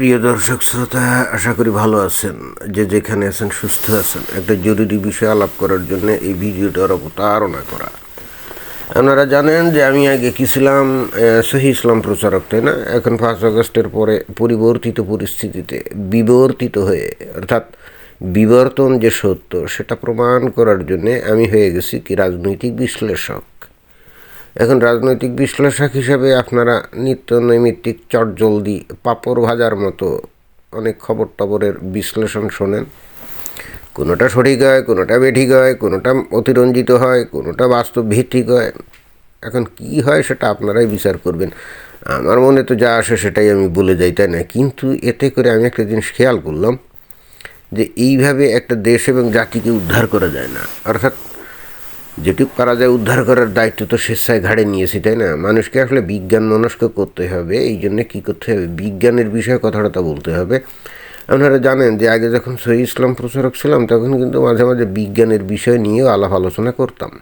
প্রিয় দর্শক শ্রোতা, আশা করি ভালো আছেন। যে যেখানে আছেন, সুস্থ আছেন। একটা জরুরি বিষয় আলাপ করার জন্য এই ভিডিওটার অবতারণা করা। আপনারা জানেন যে আমি আগে কি ছিলাম? সহি ইসলাম প্রচারক, তাই না? এখন পাঁচ আগস্টের পরে পরিবর্তিত পরিস্থিতিতে বিবর্তিত হয়ে, অর্থাৎ বিবর্তন যে সত্য, সেটা প্রমাণ করার জন্যে আমি হয়ে গেছি কি রাজনৈতিক বিশ্লেষক। এখন রাজনৈতিক বিশ্লেষক হিসাবে আপনারা নিত্য নৈমিত্তিক চটজলদি পাপড় ভাজার মতো অনেক খবর টবরের বিশ্লেষণ শোনেন। কোনোটা সঠিক হয়, কোনোটা বেঠিক হয়, কোনোটা অতিরঞ্জিত হয়, কোনোটা বাস্তব ভিত্তিক হয়। এখন কি হয় সেটা আপনারাই বিচার করবেন। আমার মনে তো যা আসে সেটাই আমি বলে যাই, তাই না? কিন্তু এতে করে আমি একটা জিনিস খেয়াল করলাম যে এইভাবে একটা দেশ এবং জাতিকে উদ্ধার করা যায় না। অর্থাৎ যেটুকু পারা যায় উদ্ধার করার দায়িত্ব তো স্বেচ্ছায় ঘাড়ে নিয়েছি, তাই না? মানুষকে আসলে বিজ্ঞান মনস্ক করতে হবে, এই জন্য কী করতে হবে? বিজ্ঞানের বিষয়ে কথাটা বলতে হবে। আপনারা জানেন যে আগে যখন সহি ইসলাম প্রচারক ছিলাম, তখন কিন্তু মাঝে মাঝে বিজ্ঞানের বিষয় নিয়েও আলাপ আলোচনা করতাম।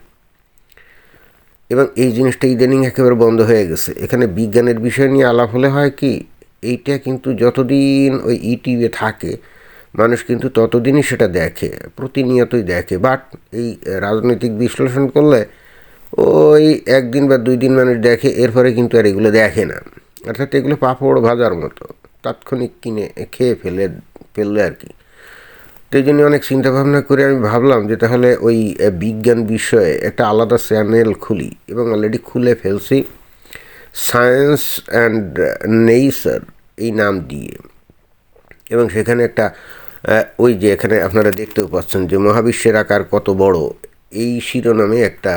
এবং এই জিনিসটা ইদানিং একেবারে বন্ধ হয়ে গেছে। এখানে বিজ্ঞানের বিষয় নিয়ে আলাপ হলে হয় কি, এইটা কিন্তু যতদিন ওই ইউটিউবে থাকে মানুষ কিন্তু ততদিনই সেটা দেখে, প্রতিনিয়তই দেখে। বাট এই রাজনৈতিক বিশ্লেষণ করলে ওই একদিন বা দুই দিন মানুষ দেখে, এরপরে কিন্তু আর এগুলো দেখে না। অর্থাৎ এগুলো পাঁপড় ভাজার মতো, তাৎক্ষণিক কিনে খেয়ে ফেলে, ফেললে আর কি। তো এই জন্য অনেক চিন্তা ভাবনা করে আমি ভাবলাম যে তাহলে ওই বিজ্ঞান বিষয়ে একটা আলাদা চ্যানেল খুলি এবং অলরেডি খুলে ফেলছি। সায়েন্স অ্যান্ড নেইসার এই নাম দিয়ে। এবং সেখানে একটা ওই যে এখানে আপনারা দেখতেও পাচ্ছেন যে মহাবিশ্বের আকার কত বড়, এই শিরোনামে একটা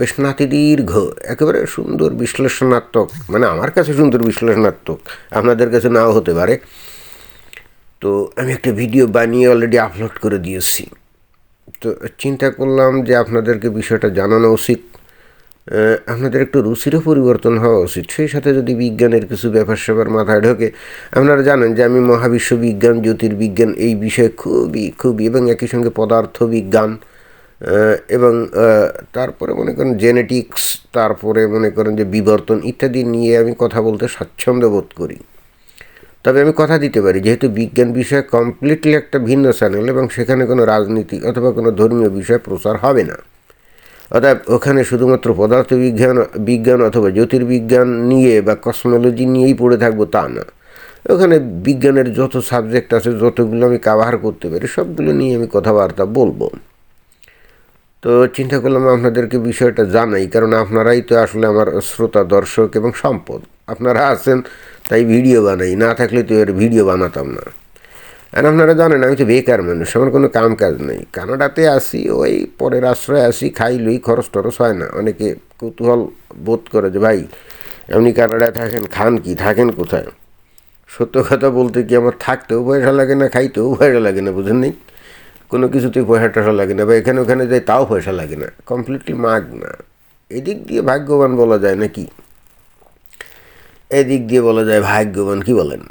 বেশ নাতিদীর্ঘ, একেবারে সুন্দর বিশ্লেষণাত্মক মানে আমার কাছে সুন্দর বিশ্লেষণাত্মক, আপনাদের কাছে নাও হতে পারে। তো আমি একটা ভিডিও বানিয়ে অলরেডি আপলোড করে দিয়েছি। তো চিন্তা করলাম যে আপনাদেরকে বিষয়টা জানানো উচিত। আপনাদের একটু রুচিরও পরিবর্তন হওয়া উচিত। সেই সাথে যদি বিজ্ঞানের কিছু ব্যাপার স্যাপার মাথায় ঢোকে, আপনারা জানেন যে আমি মহাবিশ্ব বিজ্ঞান জ্যোতির্বিজ্ঞান এই বিষয়ে খুবই খুবই এবং একই সঙ্গে পদার্থ বিজ্ঞান এবং তারপরে মনে করেন জেনেটিক্স, তারপরে মনে করেন যে বিবর্তন ইত্যাদি নিয়ে আমি কথা বলতে স্বাচ্ছন্দ্য বোধ করি। তবে আমি কথা দিতে পারি, যেহেতু বিজ্ঞান বিষয়ে কমপ্লিটলি একটা ভিন্ন চ্যানেল এবং সেখানে কোনো রাজনীতি অথবা কোনো ধর্মীয় বিষয় প্রচার হবে না। অতএব ওখানে শুধুমাত্র পদার্থবিজ্ঞান, বিজ্ঞান অথবা জ্যোতির্বিজ্ঞান নিয়ে বা কসমোলজি নিয়েই পড়ে থাকব তা না। ওখানে বিজ্ঞানের যত সাবজেক্ট আছে, যতগুলো আমি কাভার করতে পারি, সবগুলো নিয়ে আমি কথাবার্তা বলব। তো চিন্তা করলাম আপনাদেরকে বিষয়টা জানাই, কারণ আপনারাই তো আসলে আমার শ্রোতা, দর্শক এবং সম্পদ। আপনারা আছেন, তাই ভিডিও বানাই, না থাকলে তো এর ভিডিও বানাতাম না। আর আপনারা জানেন, আমি তো বেকার মানুষ, আমার কোনো কাম কাজ নেই। কানাডাতে আসি, ওই পরের আশ্রয় আসি, খাই, লুই, খরচ টরচ হয় না। অনেকে কৌতূহল বোধ করে যে, ভাই, আপনি কানাডায় থাকেন, খান কি, থাকেন কোথায়? সত্য কথা বলতে কি আমার থাকতেও পয়সা লাগে না, খাইতেও পয়সা লাগে না, বুঝেন নেই কোনো কিছুতেই পয়সা টয়সা লাগে না, বা এখানে ওখানে যাই তাও পয়সা লাগে না কমপ্লিটলি মাগ না। এদিক দিয়ে ভাগ্যবান বলা যায় নাকি? এদিক দিয়ে বলা যায় ভাগ্যবান, কি বলেন?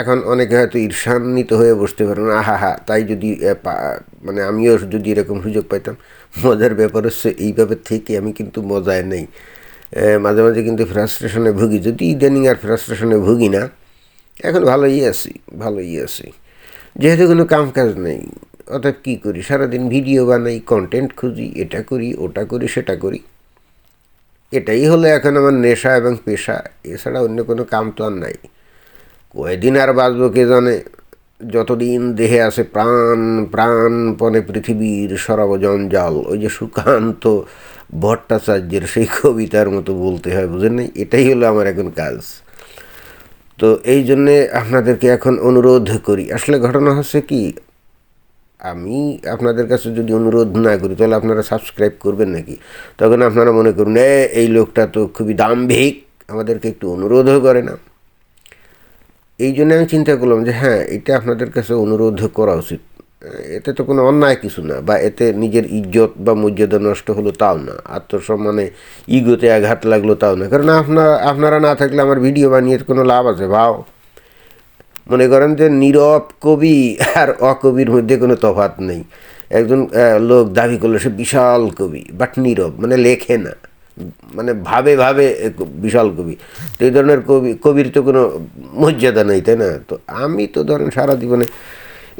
এখন অনেকে হয়তো ঈর্ষান্বিত হয়ে বসতে পারেন আহা হা তাই যদি মানে আমিও যদি এরকম সুযোগ পাইতাম, মজার ব্যাপার হচ্ছে এইভাবে থেকে আমি কিন্তু মজায় নেই। মাঝে মাঝে কিন্তু ফ্রাস্ট্রেশনে ভুগি, যদি ইদানিং আর ফ্রাস্ট্রেশনে ভুগি না, এখন ভালোই আছি ভালোই আছি। যেহেতু কোনো কাম কাজ নেই অর্থাৎ কী করি? সারাদিন ভিডিও বানাই কন্টেন্ট খুঁজি, এটা করি, ওটা করি, সেটা করি। এটাই হলো এখন আমার নেশা এবং পেশা, এছাড়া অন্য কোনো কাম তো আর নাই। কয়দিন আর বাঁচবো কে জানে? যতদিন দেহে আছে প্রাণ প্রাণপণে পৃথিবীর সরব জঞ্জাল ওই যে সুকান্ত ভট্টাচার্যের সেই কবিতার মতো বলতে হয় বুঝেন এটাই হলো আমার এখন কাজ। তো এই জন্যে আপনাদেরকে এখন অনুরোধ করি। আসলে ঘটনা হচ্ছে কি আমি আপনাদের কাছে যদি অনুরোধ না করি তাহলে আপনারা সাবস্ক্রাইব করবেন নাকি? তখন আপনারা মনে করুন "এ, এই লোকটা তো খুবই দাম্ভিক আমাদেরকে একটু অনুরোধও করে না। এই জন্য আমি চিন্তা করলাম যে হ্যাঁ এটা আপনাদের কাছে অনুরোধ করা উচিত। এতে তো কোনো অন্যায় কিছু না, বা এতে নিজের ইজ্জত বা মর্যাদা নষ্ট হলো তাও না, আত্মসম্মানে ইগোতে আঘাত লাগল তাও না। কারণ আপনারা আপনারা না থাকলে আমার ভিডিও বানিয়ে কোনো লাভ আছে, ভাও। মনে করেন যে নীরব কবি আর অকবির মধ্যে কোনো তফাৎ নেই। একজন লোক দাবি করল, সে বিশাল কবি বাট নীরব মানে লেখে না। মানে ভাবে ভাবে বিশাল কবি। তো এই ধরনের কবি, কবির তো কোনো মর্যাদা নেই, তাই না? তো আমি তো ধরেন সারা জীবনে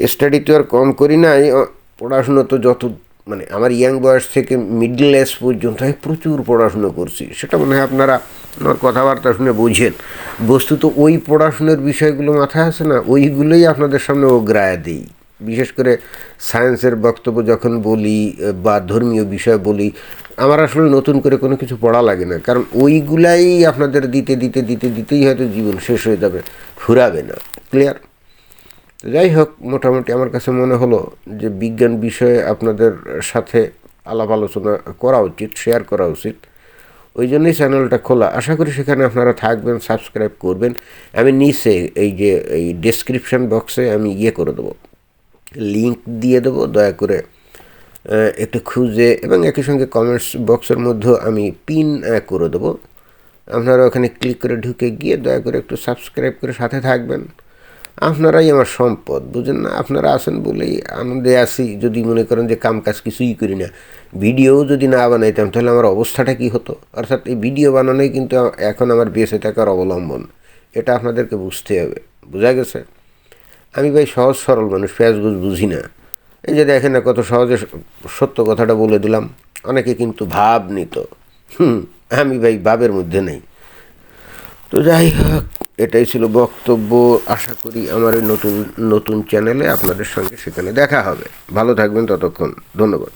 স্টাডি তো আর কম করি অ- পড়াশুনো তো যত মানে আমার ইয়াং বয়স থেকে মিডল এজ পর্যন্ত আমি প্রচুর পড়াশুনো করছি। সেটা মনে হয় আপনারা আমার কথাবার্তা শুনে বুঝেন। বস্তুত ওই পড়াশুনোর বিষয়গুলো মাথায় আছে না, ওইগুলোই আপনাদের সামনে অগ্রায় দিই। বিশেষ করে সায়েন্সের বক্তব্য যখন বলি বা ধর্মীয় বিষয় বলি, আমার আসলে নতুন করে কোনো কিছু পড়া লাগে না। কারণ ওইগুলাই আপনাদের দিতে দিতে দিতে, দিতেই হয়তো জীবন শেষ হয়ে যাবে ফুরাবে না। ক্লিয়ার যাই হোক, মোটামুটি আমার কাছে মনে হলো যে বিজ্ঞান বিষয়ে আপনাদের সাথে আলাপ আলোচনা করা উচিত শেয়ার করা উচিত। ওই জন্যই চ্যানেলটা খোলা। আশা করি সেখানে আপনারা থাকবেন সাবস্ক্রাইব করবেন। আমি নিচে এই যে, এই ডেসক্রিপশন বক্সে আমি ইয়ে করে দেবো। লিংক দিয়ে দেবো, দয়া করে একটু খুঁজে এবং একই সঙ্গে কমেন্টস বক্সের মধ্যে আমি পিন করে দেবো। আপনারা ওখানে ক্লিক করে ঢুকে গিয়ে দয়া করে একটু সাবস্ক্রাইব করে সাথে থাকবেন। আপনারাই আমার সম্পদ, বুঝেন না? আপনারা আছেন বলেই আনন্দে আসি। যদি মনে করেন যে কাম কাজ কিছুই করি না ভিডিও যদি না বানাইতাম, তাহলে আমার অবস্থাটা কী হতো? অর্থাৎ এই ভিডিও বানানোই কিন্তু এখন আমার বেঁচে থাকার অবলম্বন। এটা আপনাদেরকে বুঝতে হবে, বোঝা গেছে? আমি ভাই সহজ সরল মানুষ পেঁয়াজগুজ বুঝি না। এই যে দেখেন না কত সহজে সত্য কথাটা বলে দিলাম, অনেকে কিন্তু ভাব নিত হুম, আমি ভাই ভাবের মধ্যে নেই। তো যাই হোক, এটাই ছিল বক্তব্য। আশা করি আমার নতুন নতুন চ্যানেলে আপনাদের সঙ্গে সেখানে দেখা হবে। ভালো থাকবেন ততক্ষণ। ধন্যবাদ।